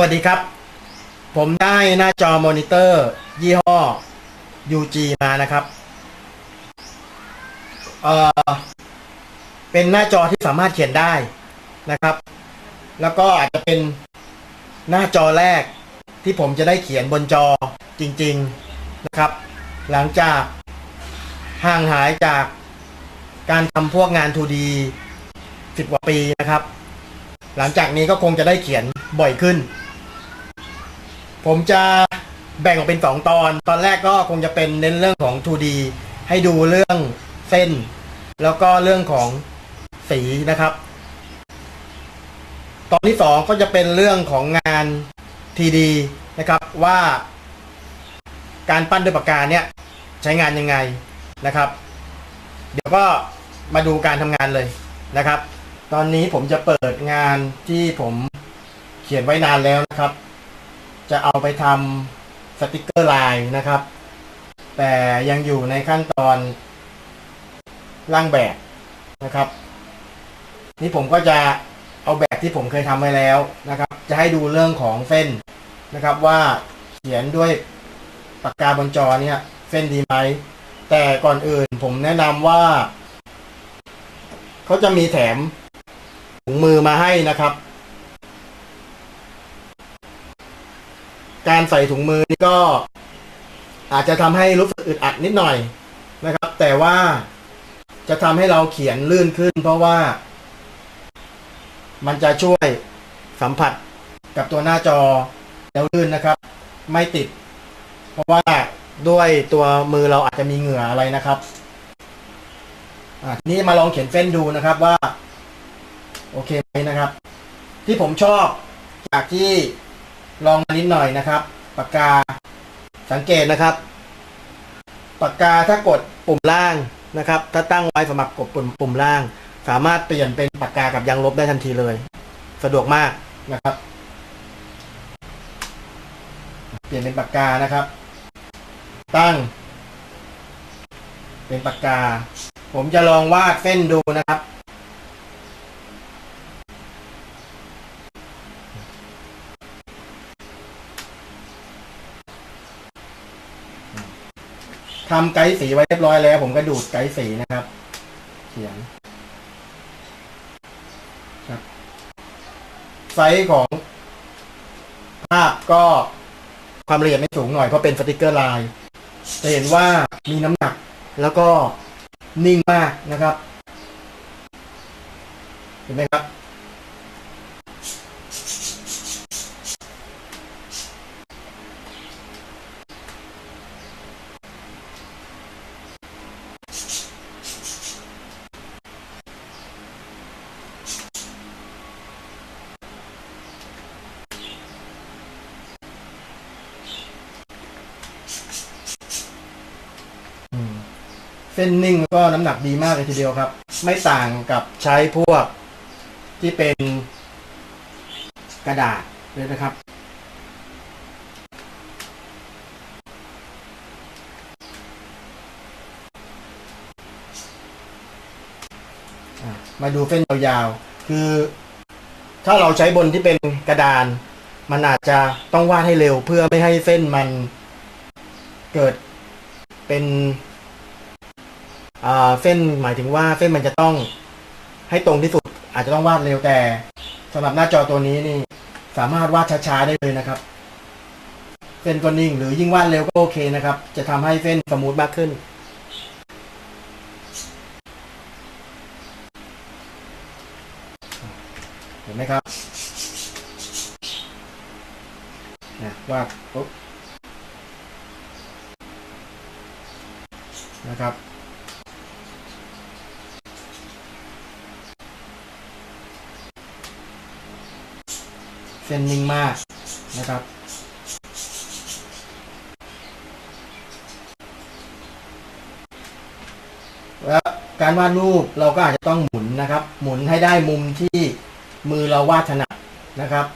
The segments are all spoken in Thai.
วัสดีครับ ผมได้หน้าจอมอนิเตอร์ ยี่ห้อ UG มานะครับ เอ่อ เป็นหน้าจอที่สามารถเขียนได้นะครับ แล้วก็อาจจะเป็นหน้าจอแรกที่ผมจะได้เขียนบนจอจริง ๆนะครับ หลังจากห่างหายจากการทำพวกงาน 2D สิบกว่าปีนะครับ หลังจากนี้ก็คงจะได้เขียนบ่อยขึ้น ผมจะแบ่งออกเป็นสองตอน ตอนแรกก็คงจะเป็นเน้นเรื่องของ 2D ให้ดูเรื่องเส้น แล้วก็เรื่องของสีนะครับ ตอนที่สองก็จะเป็นเรื่องของงาน TD นะครับว่า การปั้นด้วยปากกาเนี่ยใช้งานยังไงนะครับ เดี๋ยวก็มาดูการทำงานเลยนะครับ ตอนนี้ผมจะเปิดงานที่ผมเขียนไว้นานแล้วนะครับ จะเอาไปทำสติกเกอร์ลายนะครับ แต่ยังอยู่ในขั้นตอนร่างแบบนะครับ นี่ผมก็จะเอาแบบที่ผมเคยทำไว้แล้วนะครับ จะให้ดูเรื่องของเส้นนะครับว่าเขียนด้วยปากกาบนจอเนี่ยเส้นดีไหม แต่ก่อนอื่นผมแนะนำว่าเขาจะมีแถมถุงมือมาให้นะครับ การใส่ถุงมือนี่ก็อาจจะทำให้รู้สึกอึดอัดนิดหน่อยนะครับ แต่ว่าจะทำให้เราเขียนลื่นขึ้น เพราะว่า มันจะช่วยสัมผัสกับตัวหน้าจอแล้วลื่นนะครับ ไม่ติด เพราะว่าด้วยตัวมือเราอาจจะมีเหงื่ออะไรนะครับอะทีนี้มาลองเขียนเส้นดูนะครับว่า โอเคไหมนะครับ ที่ผมชอบจากที่ ลองนิดหน่อยนะครับ ปากกาสังเกตนะครับ ปากกาถ้ากดปุ่มล่างนะครับ ถ้าตั้งไว้สมัครกดปุ่มปุ่มล่าง สามารถเปลี่ยนเป็นปากกากับยางลบได้ทันทีเลย สะดวกมากนะครับ เปลี่ยนเป็นปากกานะครับ ตั้ง เป็นปากกา ผมจะลองวาดเส้นดูนะครับ ทำไกด์สีไว้เรียบร้อยแล้ว ผมก็ดูดไกด์สีนะครับ เขียนครับไซส์ของภาพก็ความละเอียดไม่สูงหน่อยเพราะเป็นสติกเกอร์ลายจะเห็นว่ามีน้ำหนักแล้วก็นิ่งมากนะครับ เห็นไหมครับ ส้นนิ่งแล้วก็น้ำหนักดีมากเลยทีเดียวครับ ไม่ต่างกับใช้พวกที่เป็นกระดาษเลยนะครับ มาดูเส้นยาวๆ คือถ้าเราใช้บนที่เป็นกระดาน มันอาจจะต้องวาดให้เร็วเพื่อไม่ให้เส้นมันเกิดเป็น เส้นหมายถึงว่าเส้นมันจะต้องให้ตรงที่สุด อาจจะต้องวาดเร็วแต่สำหรับหน้าจอตัวนี้นี่ สามารถวาดช้าๆได้เลยนะครับ เส้นก็นิ่งหรือยิ่งวาดเร็วก็โอเคนะครับ จะทำให้เส้นสมูทมากขึ้น เห็นไหมครับนะวาดปุ๊บนะครับ เส้นนิ่งมากนะครับ แล้วการวาดรูปเราก็อาจจะต้องหมุนนะครับ หมุนให้ได้มุมที่มือเราวาดถนัดนะครับ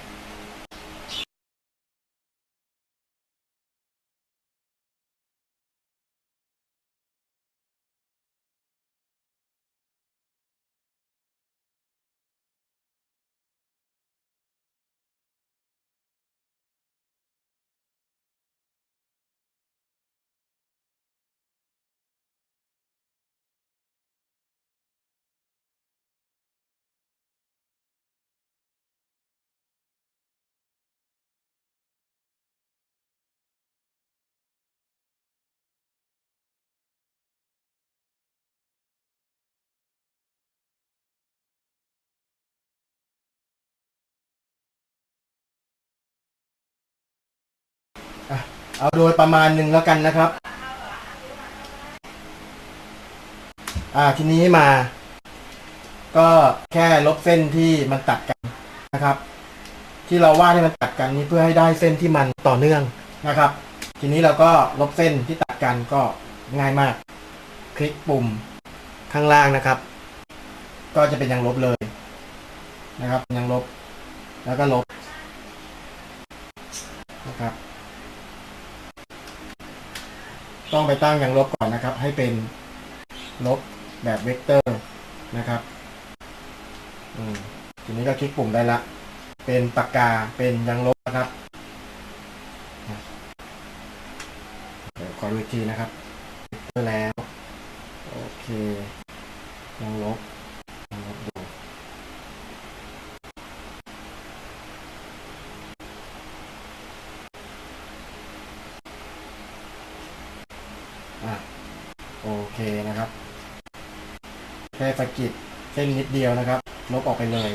เอาโดยประมาณหนึ่งแล้วกันนะครับ อ่าทีนี้มา ก็แค่ลบเส้นที่มันตัดกันนะครับ ที่เราวาดให้มันตัดกันนี้เพื่อให้ได้เส้นที่มันต่อเนื่องนะครับ ทีนี้เราก็ลบเส้นที่ตัดกันก็ง่ายมาก คลิกปุ่มข้างล่างนะครับ ก็จะเป็นยังลบเลยนะครับยังลบ แล้วก็ลบนะครับ ต้องไปตั้งยังลบก่อนนะครับ ให้เป็นลบแบบเวกเตอร์นะครับทีนี้ก็คลิกปุ่มได้ละ เป็นปากกาเป็นยังลบนะครับเดี๋ยวขอดูอีกทีนะครับเวกเตอร์แล้ว โอเค ยังลบยังลบดู อะโอเคนะครับ แค่สะกิดเส้นนิดเดียวนะครับ ลบออกไปเลย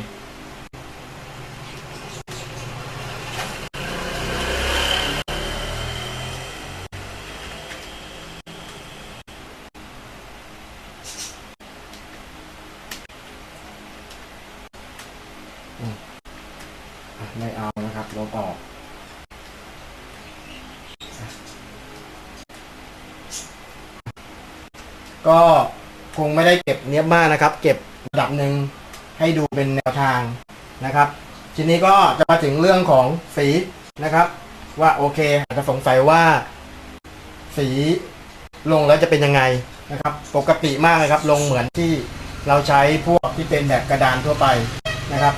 ไม่เอานะครับลบออก ก็คงไม่ได้เก็บเนี้ยบมากนะครับ เก็บระดับหนึ่งให้ดูเป็นแนวทางนะครับทีนี้ก็จะมาถึงเรื่องของสีนะครับ ว่าโอเคอาจจะสงสัยว่า สีลงแล้วจะเป็นยังไงนะครับ ปกติมากเลยครับ ลงเหมือนที่เราใช้พวกที่เป็นแบบกระดานทั่วไปนะครับ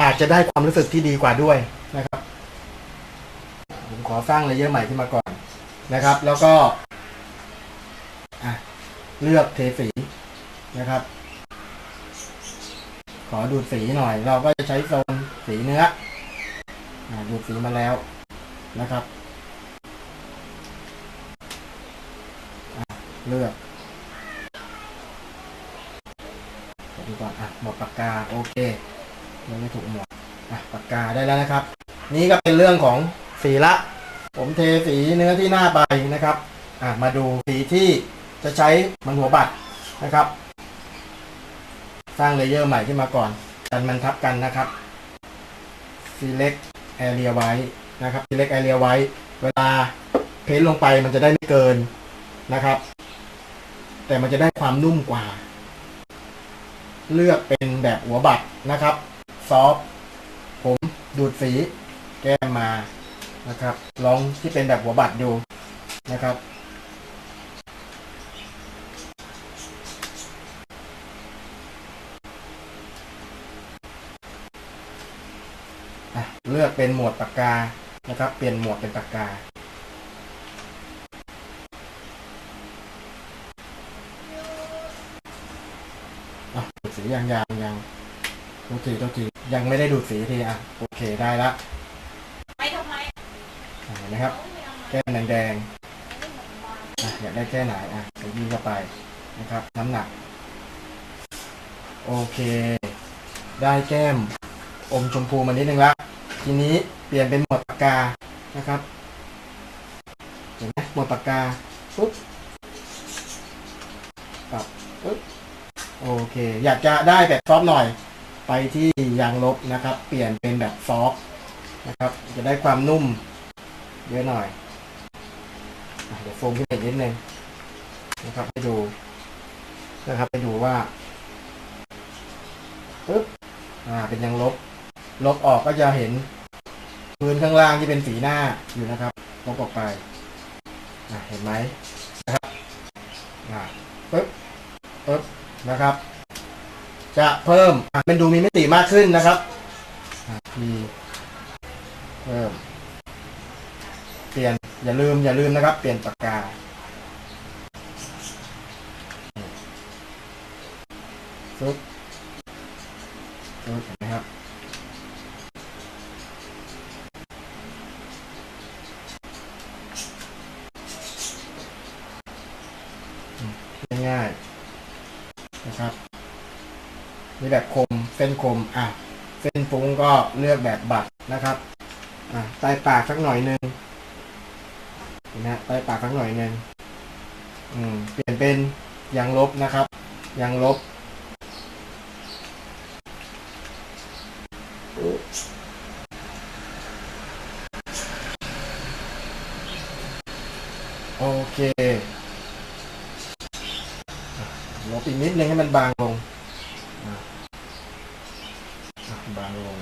อาจจะได้ความรู้สึกที่ดีกว่าด้วยนะครับ ผมขอสร้างเลเยอร์ใหม่ขึ้นมาก่อนนะครับ แล้วก็ อะเลือกเทสีนะครับ ขอดูดสีหน่อย เราก็จะใช้โซนสีเนื้ออดูดสีมาแล้วนะครับ เลือกดูก่อนอะหมดปากกาโอเคยังไม่ถูกหมดอะปากกาได้แล้วนะครับ นี่ก็เป็นเรื่องของสีละ ผมเทสีเนื้อที่หน้าไปนะครับ อะมาดูสีที่ จะใช้มันหัวบัตรนะครับ สร้างเลเยอร์ใหม่ขึ้นมาก่อน กันมันทับกันนะครับ select area ไว้นะครับ select area ไว้ เวลาเพ้นท์ลงไปมันจะได้ไม่เกินนะครับ แต่มันจะได้ความนุ่มกว่า เลือกเป็นแบบหัวบัตรนะครับซอฟผมดูดสี แก้มมานะครับ ลองที่เป็นแบบหัวบัตรดูนะครับ เลือกเป็นโหมดปากกานะครับ เปลี่ยนโหมดเป็นปากกาอะดูดสียังยังยังดูดสีดูดสียังไม่ได้ดูดสีทีอะ โอเคได้ละไปทำไมอะเห็นไหมครับ แก้มแดงๆอะอยากได้แค่ไหนอะไปยีเข้าไปนะครับ น้ำหนัก โอเค ได้แก้มอมชมพูมานิดนึงละ ทีนี้เปลี่ยนเป็นโหมดปากกานะครับ เห็นไหมโหมดปากกาปุ๊บปรับปุ๊บโอเค อยากจะได้แบบซอฟหน่อย ไปที่ยางลบนะครับ เปลี่ยนเป็นแบบซอฟนะครับ จะได้ความนุ่มเยอะหน่อยเดี๋ยวโฟมขึ้นไปอีกนิดนึงนะครับให้ดูนะครับให้ดูว่าปึ๊บอ่าเป็นยังลบ ลบออกก็จะเห็นพื้นข้างล่างที่เป็นสีหน้าอยู่นะครับลบออกไปเห็นไหมนะครับปึ๊บปึ๊บนะครับ จะเพิ่มเป็นดูมีมิติมากขึ้นนะครับมีเพิ่มเปลี่ยนอย่าลืมอย่าลืมนะครับ เปลี่ยนปากกาซุปซุปเห็นไหมครับ แบบคม เส้นคมอะเส้นฟุ้งก็เลือกแบบบัตรนะครับอะใต้ปากสักหน่อยหนึ่งนะใต้ปากสักหน่อยหนึ่งอืมเปลี่ยนเป็นยางลบนะครับยางลบโอเคลบอีกนิดนึงให้มันบางลงอะอะบางลง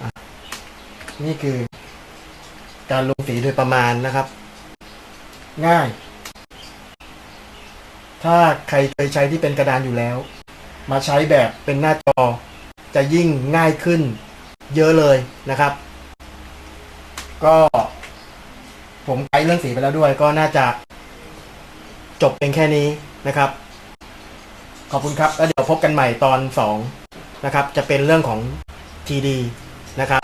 อะ นี่คือ การลงสีโดยประมาณนะครับ ง่าย ถ้าใครเคยใช้ที่เป็นกระดานอยู่แล้ว มาใช้แบบเป็นหน้าจอ จะยิ่งง่ายขึ้น เยอะเลยนะครับ ก็ผมไกด์เรื่องสีไปแล้วด้วย ก็น่าจะจบเป็นแค่นี้นะครับ ขอบคุณครับ แล้วเดี๋ยวพบกันใหม่ตอนสองนะครับ จะเป็นเรื่องของ TD นะครับ